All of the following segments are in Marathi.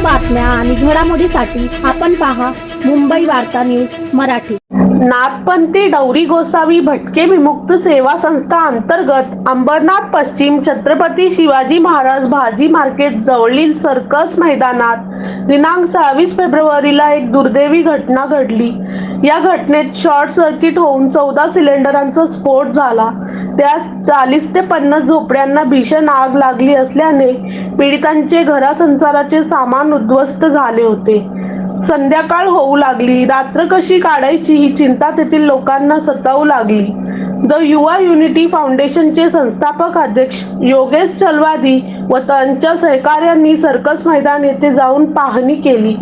बातम्या आणि घडामोडीसाठी आपण पहा मुंबई वार्ता न्यूज मराठी. नाथपंथी डौरी गोसावी भटके विमुक्त सेवा संस्था अंतर्गत अंबरनाथ पश्चिम छत्रपती शिवाजी महाराज भाजी मार्केट जवळील सर्कस मैदानात दिनांक सहावीस फेब्रुवारीला एक दुर्दैवी घटना घडली. या घटनेत शॉर्ट सर्किट होऊन चौदा सिलेंडरांचा स्फोट झाला. त्या चाळीस ते पन्नास झोपड्यांना भीषण आग लागली असल्याने पीडितांचे घरासंसाराचे सामान उद्ध्वस्त झाले होते. संध्याकाळ होऊ लागली. रात्र कशी काढायची ही चिंता तेथील लोकांना सतावू लागली. द युवा युनिटी फाउंडेशनचे संस्थापक अध्यक्ष योगेश चलवादी व त्यांच्या सहकार्यांनी सर्कस मैदान येथे जाऊन पाहणी केली.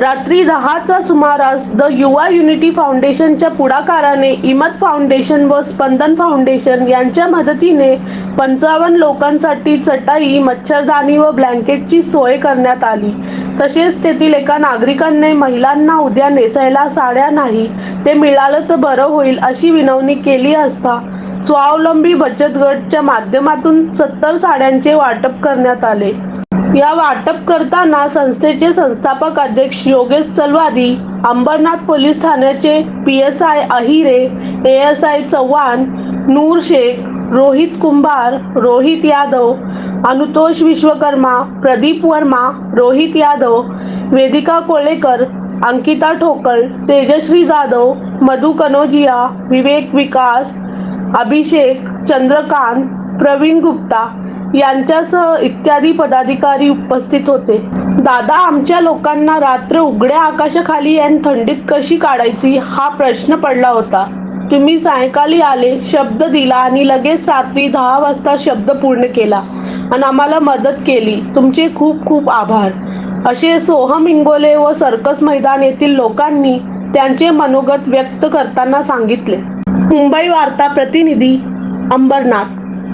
रात्री दहाचा सुमारास द युवा युनिटी फाउंडेशनच्या पुढाकाराने इमत फाउंडेशन व स्पंदन फाउंडेशन यांच्या मदतीने पंचावन्न लोकांसाठी चटाई मच्छरदाणी व ब्लँकेटची सोय करण्यात आली. तसेच तेथील एका नागरिकांनी महिलांना उद्या नेसायला साड्या नाही ते मिळालं तर बरं होईल अशी विनवणी केली असता स्वावलंबी बचत गटच्या माध्यमातून सत्तर साड्यांचे वाटप करण्यात आले. या वाटप करताना संस्थेचे संस्थापक अध्यक्ष योगेश चलवादी अंबरनाथ पोलीस ठाण्याचे P S I Ahire A S I Chavan Noor Shaikh Rohit Kumbhar Rohit Yadav Anutosh Vishwakarma Pradeep Verma Rohit Yadav Vedika Kolekar Ankita Thokal Tejashri Jadhav मधु कनोजिया विवेक विकास अभिषेक चंद्रकांत प्रवीण गुप्ता यांच्यासह इत्यादी पदाधिकारी उपस्थित होते. दादा आमच्या लोकांना रात्र उघड्या आकाशाखाली आणि थंडीत कशी काढायची हा प्रश्न पडला होता. तुम्ही सायंकाळी आले शब्द दिला आणि लगेच रात्री दहा वाजता शब्द पूर्ण केला आणि आम्हाला मदत केली. तुमचे खूप खूप आभार. असे सोहम इंगोले व सर्कस मैदान येथील लोकांनी त्यांचे मनोगत व्यक्त करताना सांगितले. मुंबई वार्ता प्रतिनिधी अंबरनाथ.